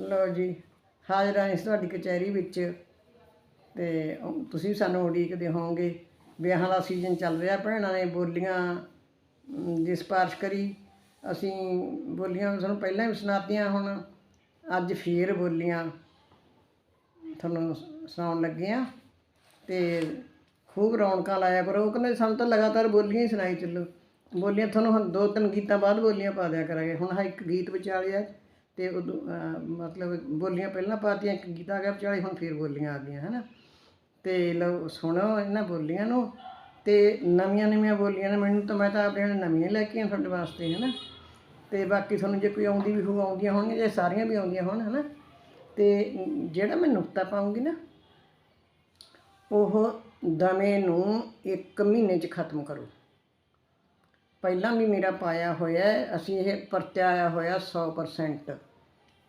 ਲਓ ਜੀ, ਹਾਜ਼ਰਾਂ ਇਸ ਤੁਹਾਡੀ ਕਚਹਿਰੀ ਵਿੱਚ ਤੇ ਤੁਸੀਂ ਵੀ ਸਾਨੂੰ ਉਡੀਕਦੇ ਹੋਵੋਗੇ ਵਿਆਹਾਂ ਦਾ ਸੀਜ਼ਨ ਚੱਲ ਰਿਹਾ, ਭੈਣਾਂ ਨੇ ਬੋਲੀਆਂ ਦੀ ਸਿਫਾਰਿਸ਼ ਕਰੀ, ਅਸੀਂ ਬੋਲੀਆਂ ਤੁਹਾਨੂੰ ਪਹਿਲਾਂ ਵੀ ਸੁਣਾਤੀਆਂ ਹੁਣ, ਅੱਜ ਫੇਰ ਬੋਲੀਆਂ, ਤੁਹਾਨੂੰ ਸੁਣਾਉਣ ਲੱਗੇ ਆ ਤੇ ਖੂਬ ਰੌਣਕਾਂ ਲਾਇਆ ਕਰੋ, ਉਹ ਕਹਿੰਦੇ ਸਾਨੂੰ ਤਾਂ ਲਗਾਤਾਰ ਬੋਲੀਆਂ ਹੀ ਸੁਣਾਈ ਚੱਲੋ, ਬੋਲੀਆਂ ਤੁਹਾਨੂੰ ਹੁਣ ਦੋ ਤਿੰਨ ਗੀਤਾਂ ਬਾਅਦ ਬੋਲੀਆਂ ਪਾ ਦਿਆ ਕਰਾਂਗੇ, ਹੁਣ ਹਾਂ ਇੱਕ ਗੀਤ ਵਿਚਾਲਿਆ ਤੇ ਉਦੋਂ ਮਤਲਬ ਬੋਲੀਆਂ ਪਹਿਲਾਂ ਪਾਤੀਆਂ, ਇੱਕ ਗੀਤ ਗਿਆ ਵਿਚਾਲੇ, ਹੁਣ ਫੇਰ ਬੋਲੀਆਂ ਆ ਗਈਆਂ, ਹੈਨਾ? ਤੇ ਲਓ, ਸੁਣੋ ਇਹਨਾਂ ਬੋਲੀਆਂ ਨੂੰ, ਤੇ ਨਵੀਆਂ ਨਵੀਆਂ ਬੋਲੀਆਂ ਨੇ, ਮੈਨੂੰ ਤਾਂ, ਮੈਂ ਤਾਂ ਆਪਣੇ ਨਾਲ ਨਵੀਆਂ ਲੈ ਕੇ ਆ ਤੁਹਾਡੇ ਵਾਸਤੇ, ਹੈਨਾ? ਤੇ ਬਾਕੀ ਤੁਹਾਨੂੰ ਜੇ ਕੋਈ ਆਉਂਦੀ ਵੀ ਹੋ ਆਉਂਦੀਆਂ ਹੋਣਗੀਆਂ ਜੇ ਸਾਰੀਆਂ ਵੀ ਆਉਂਦੀਆਂ ਹੋਣ, ਹੈਨਾ? ਤੇ ਜਿਹੜਾ ਮੈਂ ਨੁਕਤਾ ਪਾਉਂਗੀ ਨਾ, ਉਹ ਦਮੇ ਨੂੰ ਇੱਕ ਮਹੀਨੇ 'ਚ ਖਤਮ ਕਰੋ। ਪਹਿਲਾਂ ਵੀ ਮੇਰਾ ਪਾਇਆ ਹੋਇਆ ਅਸੀਂ ਇਹ ਪਰਤਿਆਇਆ ਹੋਇਆ 100%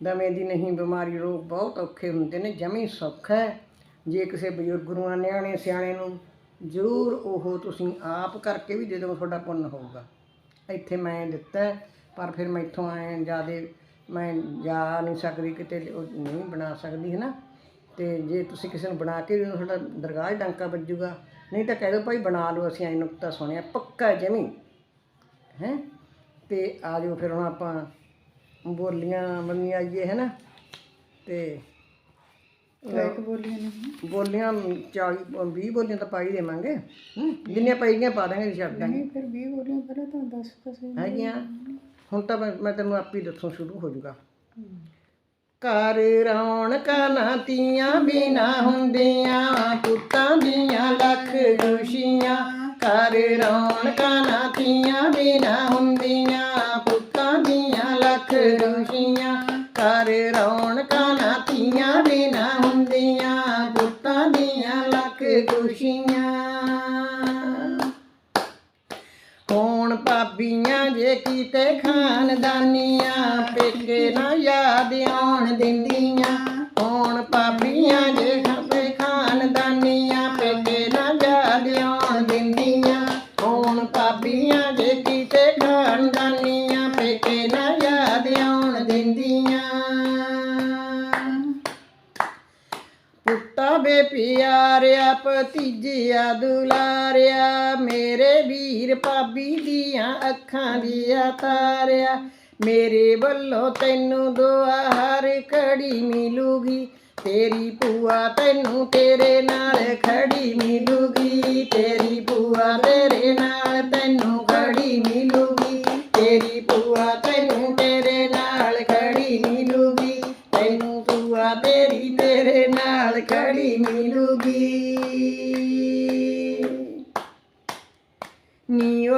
ਦਮੇ ਦੀ ਨਹੀਂ, ਬਿਮਾਰੀ ਰੋਗ ਬਹੁਤ ਔਖੇ ਹੁੰਦੇ ਨੇ, ਜਮੀ ਸੌਖਾ ਹੈ। ਜੇ ਕਿਸੇ ਬਜ਼ੁਰਗ ਨੂੰ ਨਿਆਣੇ ਸਿਆਣੇ ਨੂੰ, ਜ਼ਰੂਰ ਉਹ ਤੁਸੀਂ ਆਪ ਕਰਕੇ ਵੀ ਦੇ ਦਿਓ, ਤੁਹਾਡਾ ਪੁੰਨ ਹੋਊਗਾ। ਇੱਥੇ ਮੈਂ ਦਿੱਤਾ ਪਰ ਫਿਰ ਮੈਂ ਇੱਥੋਂ ਆਏ ਜਿਆਦੇ ਮੈਂ ਜਾ ਨਹੀਂ ਸਕਦੀ, ਕਿਤੇ ਉਹ ਨਹੀਂ ਬਣਾ ਸਕਦੀ, ਹੈ ਨਾ? ਤੇ ਜੇ ਤੁਸੀਂ ਕਿਸੇ ਨੂੰ ਬਣਾ ਕੇ ਦਿਓ, ਤੁਹਾਡਾ ਦਰਗਾਹ ਡਾਂਕਾ ਵੱਜੂਗਾ। ਨਹੀਂ ਤਾਂ ਕਹਿ ਦਿਓ, ਭਾਈ ਬਣਾ ਲਓ, ਅਸੀਂ ਐ ਨੁਕਤਾ ਸੁਣਿਆ, ਪੱਕਾ ਜਮੀ। ਹੈ। ਤੇ ਆ ਜਾਓ ਫਿਰ ਹੁਣ ਆਪਾਂ ਬੋਲੀਆਂ ਮੰਨੀ ਆਈਏ ਹੈ ਨਾ। ਤੇ ਇੱਕ ਬੋਲੀਆਂ ਨਹੀਂ ਬੋਲੀਆਂ 40 20 ਬੋਲੀਆਂ ਤਾਂ ਪਾਈ ਦੇਵਾਂਗੇ। ਹੂੰ ਜਿੰਨੀਆਂ ਪਈਆਂ ਪਾ ਦਾਂਗੇ ਛੱਡ ਦਾਂਗੇ। ਫਿਰ 20 ਬੋਲੀਆਂ ਪਹਿਲਾਂ ਤਾਂ ਦੱਸ ਤਾਂ ਸਹੀ ਹੈਗੀਆਂ। ਹੁਣ ਤਾਂ ਮੈਂ ਮੈਂ ਤੈਨੂੰ ਆਪੇ ਦੱਸੋ ਸ਼ੁਰੂ ਹੋ ਜਾਊਗਾ। ਘਰ ਰੌਣਕਾਂ ਨਾ ਤੀਆਂ ਬਿਨਾ ਹੁੰਦੀਆਂ। ਘਰ ਰੌਣਕਾਂ ਨਾ ਬਿਨਾ ਹੁੰਦੀਆਂ, ਪੁੱਤਾਂ ਦੀਆਂ ਲੱਖ ਖੁਸ਼ੀਆਂ ਘਰ ਰੌਣਕਾਂ ਨਾ ਬਿਨਾ ਹੁੰਦੀਆਂ, ਪੁੱਤਾਂ ਦੀਆਂ ਲੱਖ ਖੁਸ਼ੀਆਂ ਹੋਣ ਭਾਬੀਆਂ ਜੇ ਕੀਤੇ ਖਾਨਦਾਨੀਆਂ, ਪੇਕੇ ਨਾ ਯਾਦ ਆਉਣ ਦਿੰਦੀਆਂ ਹੁਣ ਭਾਬੀਆਂ ਜੇ ਖਪੇ ਖਾਨਦਾਨੀਆਂ ਪੇਕੇ ਨਾ ਯਾਦ ਆਉਣ ਦਿੰਦੀਆਂ ਹੁਣ ਭਾਬੀਆਂ ਜੇ ਕੀਤੇ ਖਾਨਦਾਨੀਆਂ ਪੇਕੇ ਨਾ ਯਾਦ ਆਉਣ ਦਿੰਦੀਆਂ ਪੁੱਤਾ ਬੇ ਪਿਆਰਿਆ ਭਤੀਜਿਆ ਦੁਲਾਰਿਆ, ਮੇਰੇ ਵੀਰ ਭਾਬੀ ਦੀਆਂ ਅੱਖਾਂ ਦੀਆਂ ਤਾਰਿਆ। ਮੇਰੇ ਵੱਲੋਂ ਤੈਨੂੰ ਦੁਆ, ਹਰ ਘੜੀ ਮਿਲੂਗੀ। ਤੇਰੀ ਭੂਆ ਤੈਨੂੰ ਤੇਰੇ ਨਾਲ ਖੜੀ ਮਿਲੂਗੀ। ਤੇਰੀ ਭੂਆ ਤੇਰੇ ਨਾਲ ਤੈਨੂੰ ਖੜੀ ਮਿਲੂਗੀ। ਤੇਰੀ ਭੂਆ ਤੈਨੂੰ ਤੇਰੇ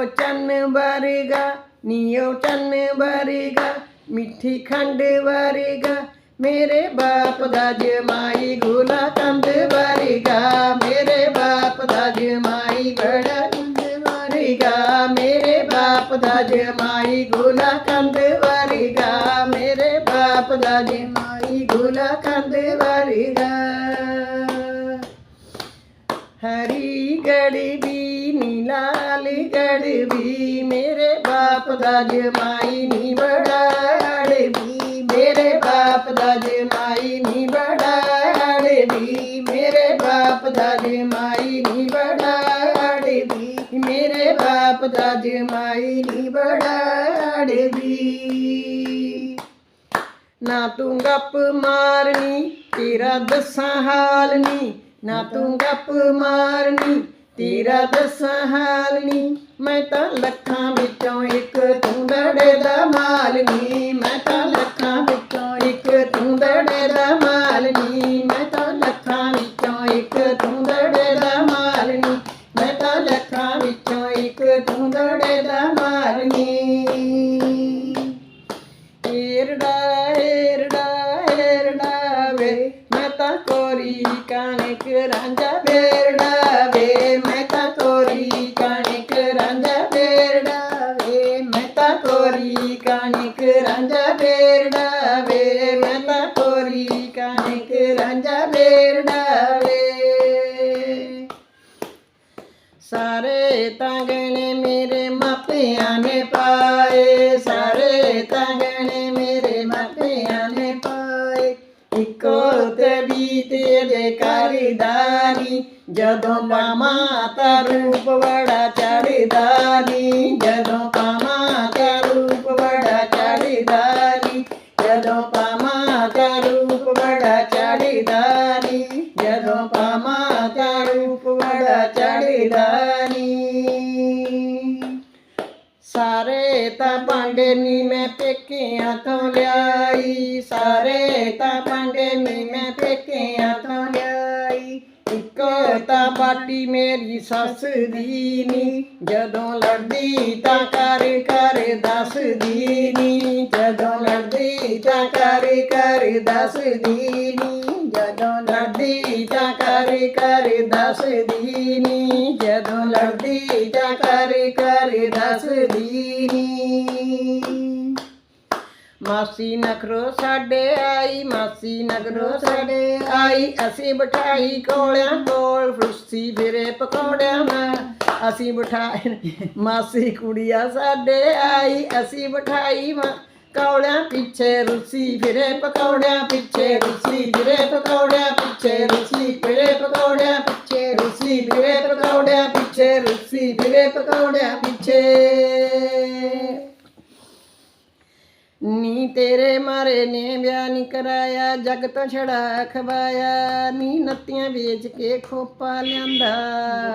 ਨੀਓ ਚੰਨ ਵਰਗਾ ਨੀਓ ਚੰਨ ਵਰਗਾ ਮਿੱਠੀ ਖੰਡ ਵਰਗਾ ਮੇਰੇ ਬਾਪ ਦਾ ਜਮਾਈ ਗੁਲਾ ਕੰਦ ਵਰਗਾ ਮੇਰੇ ਬਾਪ ਦਾ ਜਮਾਈ ਬੜਾ ਕੰਦ ਵਰਗਾ ਮੇਰੇ ਬਾਪ ਦਾ ਜਮਾਈ ਗੁਲਾ ਕੰਦ ਵਰਗਾ ਮੇਰੇ ਬਾਪ ਦਾ ਜਮਾਈ ਗੁਲਾ ਕੰਦ ਵਰਗਾ ਹਰੀ ਗੜਬੀ ਨੀਲਾਲ ਗੜਬੀ ਮੇਰੇ ਬਾਪ ਦਾ ਜਮਾਈ ਨੀ ਬੜਾੜਬੀ ਮੇਰੇ ਬਾਪ ਦਾ ਜਮਾਈ ਨੀ ਬੜਾੜਬੀ ਮੇਰੇ ਬਾਪ ਦਾ ਜਮਾਈ ਨੀ ਬੜਾੜਬੀ ਮੇਰੇ ਬਾਪ ਦਾ ਜਮਾਈ ਨੀ ਬੜਾੜਬੀ ਨਾ ਤੂੰ ਗੱਪ ਮਾਰਨੀ, ਤੇਰਾ ਦੱਸਾਂ ਹਾਲ ਨੀ। ਨਾ ਤੂੰ ਗੱਪ ਮਾਰਨੀ ਤੇਰਾ ਦੱਸਾਂ ਮੈਂ ਤਾਂ ਲੱਖਾਂ ਵਿੱਚੋਂ ਇੱਕ ਤੂੰ ਦੜੇ ਦਾ ਮਾਲਨੀ ਮੈਂ ਤਾਂ ਲੱਖਾਂ ਵਿੱਚੋਂ ਇੱਕ ਤੂੰ ਦੜੇ ਦਾ ਮਾਲ ਨੀ ਮੈਂ ਤਾਂ ਲੱਖਾਂ ਵਿੱਚੋਂ ਇੱਕ ਤੂੰ ਦੜੇ ਦਾ ਮਾਲ ਨੀ ਮੈਂ ਤਾਂ ਲੱਖਾਂ ਵਿੱਚੋਂ ਇੱਕ ਤੂੰ ਦੜੇ ਦਾ ਮਾਲ ਨੀ ਏਰੜਾ ਏਰੜਾ ਏਰੜਾ ਵੇ ਮੈਂ ਤਾਂ ਕੋਰੀ ਕਣਕ ਰਾਂਝਾ ਬੇਰੜਾ ਵੇ ਮੈਂ ਤਾਂ ਕੋਰੀ ਕਣਕ ਰਾਂਝਾ ਬੇਰੜਾ ਵੇ ਮੈਂ ਤਾਂ ਕੋਰੀ ਕਣਕ ਰਾਂਝਾ ਬੇਰੜਾ ਮੈਂ ਤਾਂ ਕਣਕ ਰਾਂਝਾ ਬੇਰੜਾ ਵੇ ਸਾਰੇ ਤੰਗਣੇ ਮੇਰੇ ਮਾਪਿਆਂ ਨੇ ਪਾਏ ਇੱਕੋ ਤੰਗਣੇ ਮੇਰੇ ਮਾਪਿਆਂ ਨੇ ਦੇ ਕਰਦਾਨੀ ਜਦੋਂ ਪਾਵਾਂ ਤਾਂ ਰੂਪ ਬੜਾ ਚੜਦਾ ਨੀ, ਜਦੋਂ ਪਾਵਾਂ ਤਾਂ ਰੂਪ ਬੜਾ ਚੜਦਾ ਨੀ ਜਦੋਂ ਪਾਵਾਂ ਤਾਂ ਰੂਪ ਬੜਾ ਚੜਦਾ ਨੀ ਜਦੋਂ ਪਾਵਾਂ ਤਾਂ ਰੂਪ ਬੜਾ ਚੜਦਾ ਨੀ ਸਾਰੇ ਤਾਂ ਭਾਂਡੇ ਨੀ ਮੈਂ ਪੇਕਿਆਂ ਤੋਂ ਲਿਆਈ। ਸਾਰੇ ਤਾਂ ਭਾਂਡੇ ਨੀ ਮੈਂ ਪੇਕਿਆਂ ਤੋਂ ਲਿਆਈ। ਇੱਕੋ ਤਾਂ ਬਾਟੀ ਮੇਰੀ ਸੱਸ ਦੀ ਨੀ। ਜਦੋਂ ਲੜਦੀ ਤਾਂ ਕਰ ਕਰ ਦੱਸਦੀ ਨੀ। ਜਦੋਂ ਲੜਦੀ ਤਾਂ ਕਰ ਕਰ ਦੱਸਦੀ ਨੀ। ਜਦੋਂ ਲੜਦੀ ਤਾਂ ਕਰ ਕਰ ਦੱਸਦੀ ਨੀ। ਜਦੋਂ ਲੜਦੀ ਤਾਂ ਕਰ ਕਰ ਦੱਸਦੀ ਨੀ। ਮਾਸੀ ਨਖਰੋ ਸਾਡੇ ਆਈ ਮਾਸੀ ਨਗਰੋ ਸਾਡੇ ਆਈ। ਅਸੀਂ ਬਿਠਾਈ ਕੋਲਿਆਂ ਕੋਲ ਫੁੱਸੀ ਫਿਰੇ ਪਕੌੜਿਆਂ ਨਾਲ। ਅਸੀਂ ਬਿਠਾਈ ਮਾਸੀ ਕੁੜੀਆ ਸਾਡੇ ਆਈ। ਅਸੀਂ ਬਿਠਾਈ ਮਾ- ਕੌਲਿਆਂ ਪਿੱਛੇ ਰੁੱਸੀ ਫਿਰੇ ਪਕੌੜਿਆਂ ਪਿੱਛੇ ਰੁੱਸੀ ਫਿਰੇ ਪਕੌੜਿਆਂ ਪਿੱਛੇ ਰੁੱਸੀ ਫਿਰੇ ਪਕੌੜਿਆਂ ਪਿੱਛੇ ਰੁੱਸੀ ਫਿਰੇ ਪਕੌੜਿਆਂ ਪਿੱਛੇ ਰੁੱਸੀ ਫਿਰੇ ਪਕੌੜਿਆਂ ਪਿੱਛੇ। ਨੀ ਤੇਰੇ ਮਾਰੇ ਨੇ ਵਿਆਹ ਨੀ ਕਰਾਇਆ ਜਗ ਤੋਂ ਛੜਾ ਖਵਾਇਆ ਨੀ ਨੱਤੀਆਂ ਵੇਚ ਕੇ ਖੋਪਾ ਲਿਆਂਦਾ।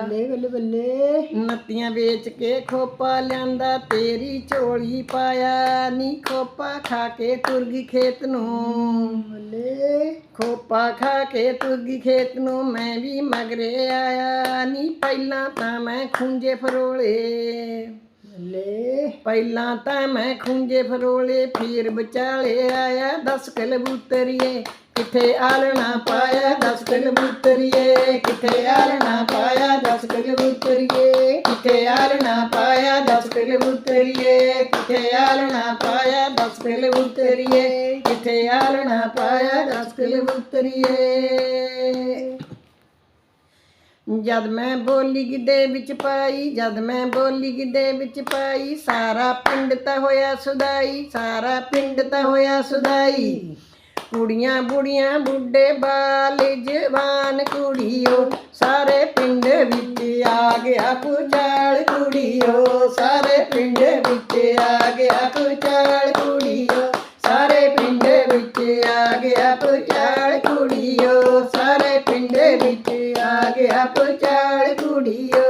ਬੱਲੇ ਬੱਲੇ ਬੱਲੇ। ਨੱਤੀਆਂ ਵੇਚ ਕੇ ਖੋਪਾ ਲਿਆਂਦਾ ਤੇਰੀ ਝੋਲੀ ਪਾਇਆ ਨੀ ਖੋਪਾ ਖਾ ਕੇ ਤੁਰ ਗਈ ਖੇਤ ਨੂੰ। ਬੱਲੇ। ਖੋਪਾ ਖਾ ਕੇ ਤੁਰ ਗਈ ਖੇਤ ਨੂੰ ਮੈਂ ਵੀ ਮਗਰੇ ਆਇਆ ਨੀ ਪਹਿਲਾਂ ਤਾਂ ਮੈਂ ਖੁੰਝੇ ਫਰੋਲੇ। ਬੱਲੇ। ਪਹਿਲਾਂ ਤਾਂ ਮੈਂ ਖੁੰਝੇ ਫਰੋਲੇ, ਫਿਰ ਵਿਚਾਲੇ ਆਇਆ, ਦਸ ਕਲਬੂਤਰੀਏ। ਕਿੱਥੇ ਆਲਣਾ ਪਾਇਆ, ਦਸ ਕਲਬੂਤਰੀਏ। ਕਿੱਥੇ ਆਲਣਾ ਪਾਇਆ, ਦਸ ਕਲਬੂਤਰੀਏ। ਕਿੱਥੇ ਆਲਣਾ ਪਾਇਆ, ਦਸ ਕਲਬੂਤਰੀਏ। ਕਿੱਥੇ ਆਲਣਾ ਪਾਇਆ, ਦਸ ਕਲਬੂਤਰੀਏ। ਕਿੱਥੇ ਆਲਣਾ ਪਾਇਆ, ਦਸ ਕਲਬੂਤਰੀਏ। ਜਦ ਮੈਂ ਬੋਲੀ ਦੇ ਵਿੱਚ ਪਾਈ, ਜਦ ਮੈਂ ਬੋਲੀ ਦੇ ਵਿੱਚ ਪਾਈ, ਸਾਰਾ ਪਿੰਡ ਤਾਂ ਹੋਇਆ ਸੁਦਾਈ, ਸਾਰਾ ਪਿੰਡ ਤਾਂ ਹੋਇਆ ਸੁਦਾਈ। ਕੁੜੀਆਂ ਬੁੜੀਆਂ, ਬੁੱਢੇ ਬਾਲ ਜਵਾਨ ਕੁੜੀਓ, ਸਾਰੇ ਪਿੰਡ ਵਿੱਚ ਆ ਗਿਆ ਪੁਚਾਲ ਕੁੜੀਓ, ਸਾਰੇ ਪਿੰਡ ਵਿੱਚ ਆ ਗਿਆ ਪੁਚਾਲ ਕੁੜੀਓ, ਸਾਰੇ ਪਿੰਡ ਵਿੱਚ ਆ ਗਿਆ ਪੁਚਾਲ ਕੁੜੀਓ, ਸਾਰੇ ਪਿੰਡ ਵਿੱਚ ਆ ਗਿਆ ਪੁਚਾਲ ਕੁੜੀਓ।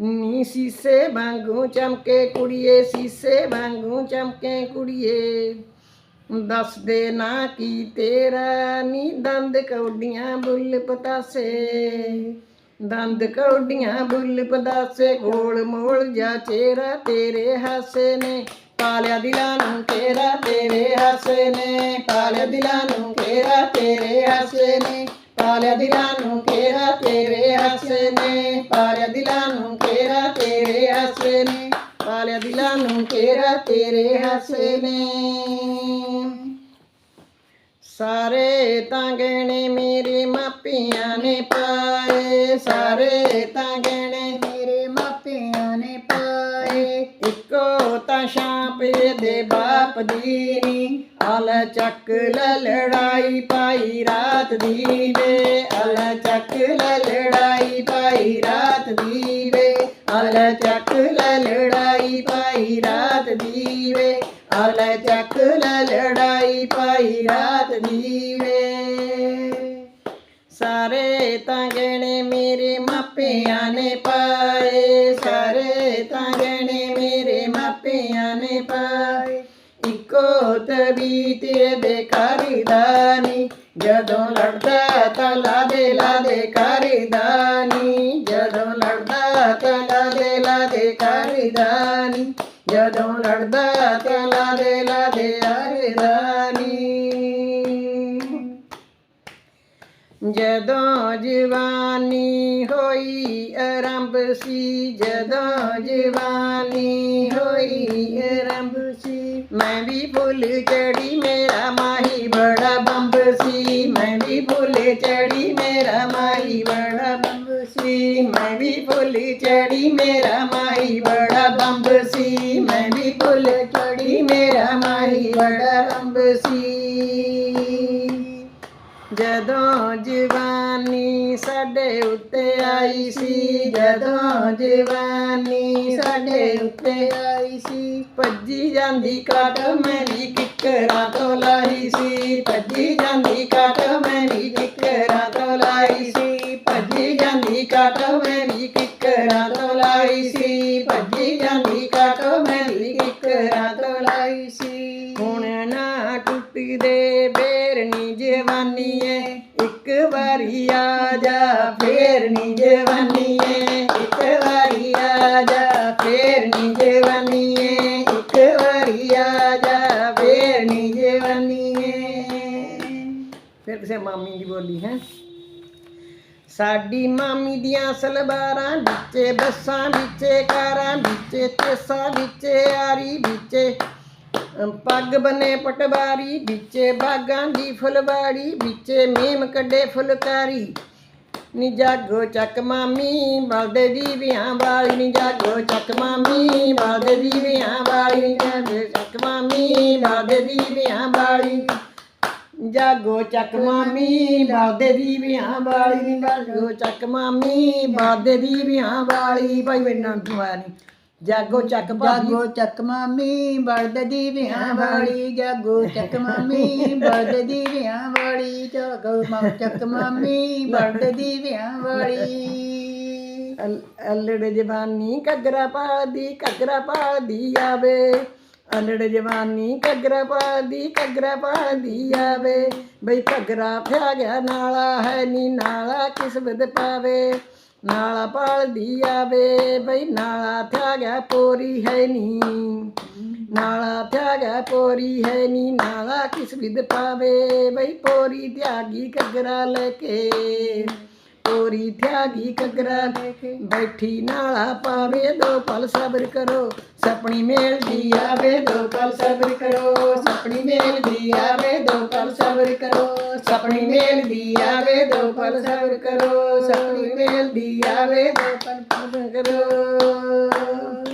ਨੀ ਸੀਸੇ ਵਾਂਗੂ ਚਮਕੇ ਕੁੜੀਏ, ਸੀਸੇ ਵਾਂਗੂ ਚਮਕੇ ਕੁੜੀਏ। ਦੱਸ ਦੇ ਨਾ ਕੀ ਤੇਰਾ, ਨੀ ਦੰਦ ਕੌਡੀਆਂ ਬੁੱਲ ਪਤਾਸੇ। ਦੰਦ ਕੌਡੀਆਂ ਬੁੱਲ ਪਤਾਸੇ, ਗੋਲ ਮੋਲ ਜਾ ਚਿਹਰਾ ਤੇਰੇ ਹਾਸੇ ਨੇ। ਪਾਲਿਆ ਦਿਲਾਂ ਨੂੰ ਤੇਰਾ ਤੇਰੇ ਹਾਸੇ ਨੇ, ਪਾਲਿਆ ਦਿਲਾਂ ਨੂੰ ਤੇਰਾ ਤੇਰੇ ਹਾਸੇ ਨੇ, ਪਾਲਿਆ ਦਿਲਾਂ ਨੂੰ ਤੇਰਾ ਤੇਰੇ ਹਾਸੇ ਨੇ, ਪਾਲਿਆ ਦਿਲਾਂ ਨੂੰ ਤੇਰਾ ਤੇਰੇ ਹਾਸੇ ਨੇ, ਪਾਲਿਆ ਦਿਲਾਂ ਨੂੰ ਤੇਰਾ ਤੇਰੇ ਹਾਸੇ ਨੇ। ਸਾਰੇ ਤਾਂ ਗਹਿਣੇ ਮੇਰੇ ਮਾਪਿਆਂ ਨੇ ਪਾਏ, ਸਾਰੇ ਤਾਂ ਗਹਿਣੇ ਮੇਰੇ ਮਾਪਿਆਂ ਨੇ ਪਾਏ ਇੱਕੋ ਤਾਂ ਸ਼ਾਂਪ ਦੇ ਬਾਪ ਦੀ ਨੀ। ਅਲ ਚੱਕ ਲੈ ਲੜਾਈ ਪਾਈ ਰਾਤ ਦੀ ਵੇ। ਅਲ ਚੱਕ ਲੜਾਈ ਪਾਈ ਰਾਤ ਦੀ ਵੇ। ਅਲ ਚੱਕ ਲੜਾਈ ਪਾਈ ਰਾਤ ਦੀ ਵੇ। ਅਲ ਚੱਕ ਲੜਾਈ ਪਾਈ ਰਾਤ ਦੀ ਵੇ। ਸਾਰੇ ਤਾਂ ਗਹਿਣੇ ਮੇਰੇ ਮਾਪਿਆਂ ਨੇ ਪਾਏ। ਸਾਰੇ ਤਾਂ ਗਹਿਣੇ ਇੱਕੋ ਤਬੀਤ ਦੇ ਕਰਦਾਨੀ ਜਦੋਂ ਲੜਦਾ ਤਾਂ ਲਾਦੇ ਲਾਦੇ ਕਰਦਾਨੀ ਜਦੋਂ ਲੜਦਾ ਤਾਂ ਲਾਦੇ ਲਾਦੇ ਕਰਦਾਨੀ ਜਦੋਂ ਲੜਦਾ ਤਾਂ ਲਾਦੇ ਲਾਦੇ ਕਰਦਾਨੀ ਜਦੋਂ ਜਵਾਨੀ ਹੋਈ ਆਰੰਭ ਸੀ, ਜਦੋਂ ਜਵਾਨੀ ਹੋਈ ਆਰੰਭ ਵੀ ਫੁੱਲ ਚੜੀ, ਮੇਰਾ ਮਾਹੀ ਬੜਾ ਬੰਬ ਸੀ। ਮੈਂ ਵੀ ਫੁੱਲ ਚੜੀ, ਮੇਰਾ ਮਾਹੀ ਬੜਾ ਬੰਬ ਸੀ। ਮੈਂ ਵੀ ਫੁੱਲ ਚੜੀ, ਮੇਰਾ ਮਾਹੀ ਬੜਾ ਬੰਬ ਸੀ। ਮੈਂ ਵੀ ਫੁੱਲ ਚੜੀ, ਮੇਰਾ ਮਾਹੀ ਬੜਾ ਬੰਬ ਸੀ। ਜਦੋਂ ਜਵਾਨੀ ਸਾਡੇ ਉੱਤੇ ਆਈ ਸੀ, ਜਦੋਂ ਜਵਾਨੀ ਸਾਡੇ ਉੱਤੇ ਆਈ ਸੀ, ਭੱਜੀ ਜਾਂਦੀ ਕਾਟ ਮੇਰੀ ਕਿੱਕਰਾਂ ਤੋਂ ਲਾਈ ਸੀ, ਭੱਜੀ ਜਾਂਦੀ ਕਾਟ ਮੇਰੀ ਕਿੱਕਰਾਂ ਤੋਂ ਲਾਈ ਸੀ, ਭੱਜੀ ਜਾਂਦੀ ਕਾਟ ਮੇਰੀ ਕਿੱਕਰਾਂ ਤੋਂ ਲਾਈ ਸੀ, ਭੱਜੀ ਜਾਂਦੀ ਕਾਟ ਮੇਰੀ ਕਿੱਕਰਾਂ ਤੋਂ ਲਾਈ ਸੀ। ਹੁਣ ਨਾ ਟੁੱਟੀ ਦੇ ਇੱਕ ਵਾਰੀ ਆ ਜਾ, ਫੇਰ ਨੀ ਜਵਾਨੀ ਏ ਇੱਕ ਵਾਰੀ ਆ ਜਾ, ਫੇਰ ਨੀ ਜਵਾਨੀ ਇੱਕ ਵਾਰੀ ਆ ਜਾ, ਫੇਰ ਨੀ ਜਵਾਨੀ ਏ ਫਿਰ ਕਿਸੇ ਮਾਮੀ ਦੀ ਬੋਲੀ, ਹੈ? ਸਾਡੀ ਮਾਮੀ ਦੀਆਂ ਸਲਵਾਰਾਂ ਵਿੱਚੇ, ਬੱਸਾਂ ਵਿੱਚੇ, ਕਾਰਾਂ ਵਿੱਚੇ ਤੇਸਾਂ ਵਿੱਚੇ, ਆਰੀ ਵਿੱਚੇ ਪੱਗ ਬਨੇ ਪਟਵਾਰੀ, ਵਿੱਚੇ ਬਾਗਾਂ ਦੀ ਫੁਲਵਾੜੀ, ਵਿੱਚੇ ਮੇਮ ਕੱਢੇ ਫੁਲਕਾਰੀ। ਨੀ ਜਾਗੋ ਚੱਕ ਮਾਮੀ, ਬਲਦੇ ਦੀ ਵਿਆਂ ਵਾਲੀ। ਨੀ ਜਾਗੋ ਚੱਕ ਮਾਮੀ, ਬਲਦੇ ਦੀ ਵਿਆਂ ਵਾਲੀ। ਨੀ ਜਾਗੋ ਚੱਕ ਮਾਮੀ, ਬਲਦੇ ਦੀ ਵਿਆਂ ਵਾਲੀ। ਜਾਗੋ ਚੱਕ ਮਾਮੀ ਬਾਦੇ ਦੀ ਵਿਆਹ ਵਾਲੀ। ਨੀ ਜਾਗੋ ਚੱਕ ਮਾਮੀ ਬਾਦੇ ਦੀ ਵਿਆਹ ਵਾਲੀ। ਭਾਈ ਮੈਨਾਂ ਤੋਂ ਆਇਆ ਨਹੀਂ ਜਾਗੋ ਚੱਕ ਭਾਬੀ। ਜਾਗੋ ਚੱਕ ਮਾਮੀ ਬਲਦ ਦੀ ਵਿਆਹ ਵਾਲੀ। ਜਾਗੋ ਚੱਕ ਮਾਮੀ ਬਲਦ ਦੀ ਵਿਆਹ ਵਾਲੀ। ਜਾਗੋ ਮਾ ਚੱਕ ਮਾਮੀ ਬਲਦ ਦੀ ਵਿਆਹ ਵਾਲੀ। ਅਲ- ਅਲੜ ਜਵਾਨੀ ਘੱਗਰਾ ਪਾਦੀ ਘੱਗਰਾ ਪਾਦੀ ਆਵੇ। ਅਲੜ ਜਵਾਨੀ ਘੱਗਰਾ ਪਾਦੀ ਘੱਗਰਾ ਪਾਦੀ ਆਵੇ। ਬਈ ਘੱਗਰਾ ਫਿਆ ਗਿਆ ਨਾਲਾ ਹੈ ਨੀ ਨਾਲਾ ਕਿਸਮਤ ਪਾਵੇ। ਨਾਲਾ ਪਾਲਦੀ ਆਵੇ, ਬਈ ਨਾਲਾ ਥਿਆ ਗਿਆ ਪੋਰੀ ਹੈ ਨੀ। ਨਾਲਾ ਥਿਆ ਗਿਆ ਪੋਰੀ ਹੈ ਨੀ, ਨਾਲਾ ਕਿਸ ਵਿਦ ਪਾਵੇ। ਬਈ ਪੋਰੀ ਤਿਆਗੀ ਘੱਗਰਾ ਲੈ ਕੇ ਤੋਰੀ ਥਿਆਗੀ ਕਗਰਾ ਬੈਠੀ ਨਾਲਾ ਪਾਵੇ, ਦੋ ਪਲ ਸਬਰ ਕਰੋ। ਸਪਣੀ ਮੇਲ ਦੀ ਆਵੇ, ਦੋ ਪਲ ਸਬਰ ਕਰੋ। ਸਪਣੀ ਮੇਲ ਦੀ ਆਵੇ, ਦੋ ਪਲ ਸਬਰ ਕਰੋ। ਸਪਣੀ ਮੇਲ ਦੀ ਆਵੇ, ਦੋ ਪਲ ਸਬਰ ਕਰੋ। ਸਪਣੀ ਮੇਲ ਦੀ ਆਵੇ, ਦੋ ਪਲ ਸਬਰ ਕਰੋ।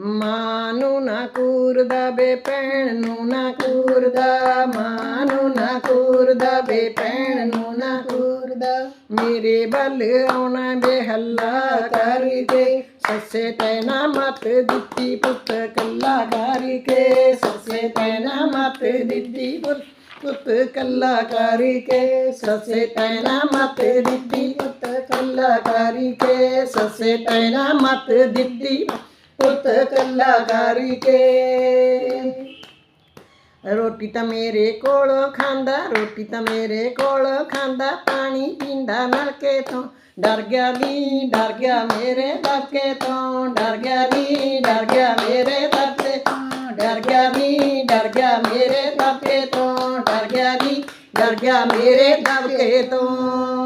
ਮਾਂ ਨੂੰ ਨਾ ਕੂਰਦਾ ਬੇ ਭੈਣ ਨੂੰ ਨਾ ਕੂਰਦਾ ਮਾਂ ਨੂੰ ਨਾ ਕੂਰਦਾ ਬੇ ਭੈਣ ਨੂੰ ਨਾ ਕੂਰਦਾ। ਮੇਰੇ ਵੱਲ ਆਉਣਾ ਬੇ ਹੱਲਾ ਕਰਕੇ, ਸੱਸੇ ਤੈਨਾ ਮਤ ਦਿੱਤੀ ਪੁੱਤ ਕੱਲਾ ਕਰਕੇ, ਸੱਸੇ ਤੈਨਾ ਮਤ ਦਿੱਤੀ ਪੁੱਤ ਪੁੱਤ ਕੱਲਾ ਕਰਕੇ, ਸੱਸੇ ਤੈਨਾ ਮਤ ਦਿੱਤੀ ਪੁੱਤ ਕੱਲਾ ਕਰਕੇ, ਸੱਸੇ ਤੈਨਾ ਮਤ ਦਿੱਤੀ ਪੁੱਤ ਕੱਲਾ ਕਰਕੇ ਰੋਟੀ ਤਾਂ ਮੇਰੇ ਕੋਲ ਖਾਂਦਾ, ਰੋਟੀ ਤਾਂ ਮੇਰੇ ਕੋਲ ਖਾਂਦਾ। ਪਾਣੀ ਪੀਂਦਾ ਨਲਕੇ ਤੋਂ। ਡਰ ਗਿਆ ਨੀ, ਡਰ ਗਿਆ ਮੇਰੇ ਦਾਕੇ ਤੋਂ। ਡਰ ਗਿਆ ਨੀ, ਡਰ ਗਿਆ ਮੇਰੇ ਦਾਕੇ ਤੋਂ। ਡਰ ਗਿਆ ਨੀ, ਡਰ ਗਿਆ ਮੇਰੇ ਦਾਕੇ ਤੋਂ। ਡਰ ਗਿਆ ਨੀ, ਡਰ ਗਿਆ ਮੇਰੇ ਦਾਕੇ ਤੋਂ।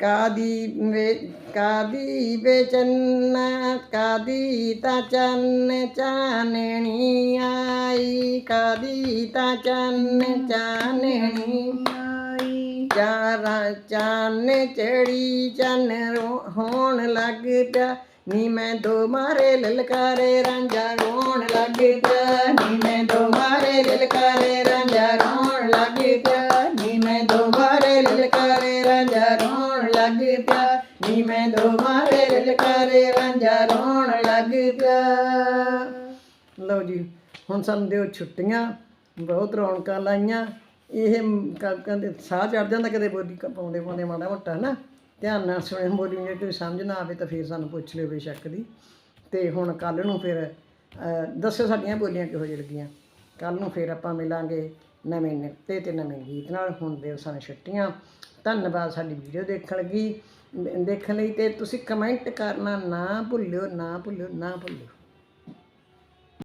ਕਾਦੀ ਵੇ, ਕਾਦੀ ਵੇਚਨ ਕਾਦੀ ਤਾਂ ਚੰਨ ਚਾਨਣੀ ਆਈ, ਕਾਦੀ ਤਾਂ ਚੰਨ ਚਾਨਣੀ ਆਈ। ਚਾਰਾਂ ਚੜੀ ਚੰਨ ਹੋਣ ਲੱਗ ਪਿਆ। ਨੀ ਮੈਂ ਦੋ ਮਾਰੇ ਲਲਕਾਰੇ ਰਾਂਝਾ ਰੋਣ ਲੱਗ ਪਿਆ। ਨੀ ਮੈਂ ਦੋ ਮਾਰੇ ਲਲਕਾਰੇ ਰਾਂਝਾ ਰੋਣ ਲੱਗ ਪਿਆ ਨੀ ਮੈਂ ਦੋ ਮਾਰੇ ਲਲਕਾਰੇ ਰਾਂਝਾ ਰੋਣ ਲੱਗ ਪਿਆ ਨੀ ਮੈਂ ਦੋ ਮਾਰੇ ਲਲਕਾਰੇ ਰਾਂਝਾ ਰੋਣ ਲੱਗ ਪਿਆ। ਲਓ ਜੀ ਹੁਣ ਸਾਨੂੰ ਦਿਓ ਛੁੱਟੀਆਂ ਬਹੁਤ ਰੌਣਕਾਂ ਲਾਈਆਂ। ਇਹ ਕਹਿੰਦੇ ਸਾਹ ਚੜ ਜਾਂਦਾ ਕਦੇ ਬੋਲੀ ਪਾਉਂਦੇ ਪਾਉਂਦੇ ਮਾੜਾ ਮੋਟਾ ਨਾ। ਧਿਆਨ ਨਾਲ ਸੁਣੇ ਬੋਲੀ ਜੇ ਕੋਈ ਸਮਝ ਨਾ ਆਵੇ ਤਾਂ ਫਿਰ ਸਾਨੂੰ ਪੁੱਛ ਲਿਓ ਬੇਸ਼ੱਕ ਦੀ। ਤੇ ਹੁਣ ਕੱਲ ਨੂੰ ਫਿਰ ਅ, ਦੱਸਿਓ ਸਾਡੀਆਂ ਬੋਲੀਆਂ ਕਿਹੋ ਜਿਹੀਆਂ ਲੱਗੀਆਂ। ਕੱਲ ਨੂੰ ਫਿਰ ਆਪਾਂ ਮਿਲਾਂਗੇ ਨਵੇਂ ਨਿਕਤੇ ਤੇ ਨਵੇਂ ਗੀਤ ਨਾਲ। ਹੁਣ ਦਿਓ ਸਾਨੂੰ ਛੁੱਟੀਆਂ। ਧੰਨਵਾਦ ਸਾਡੀ ਵੀਡੀਓ ਦੇਖਣ ਲੱਗੀ। ਦੇਖਣ ਲਈ ਤੇ ਤੁਸੀਂ ਕਮੈਂਟ ਕਰਨਾ ਨਾ ਭੁੱਲਿਓ ਨਾ ਭੁੱਲਿਓ ਨਾ ਭੁੱਲਿਓ।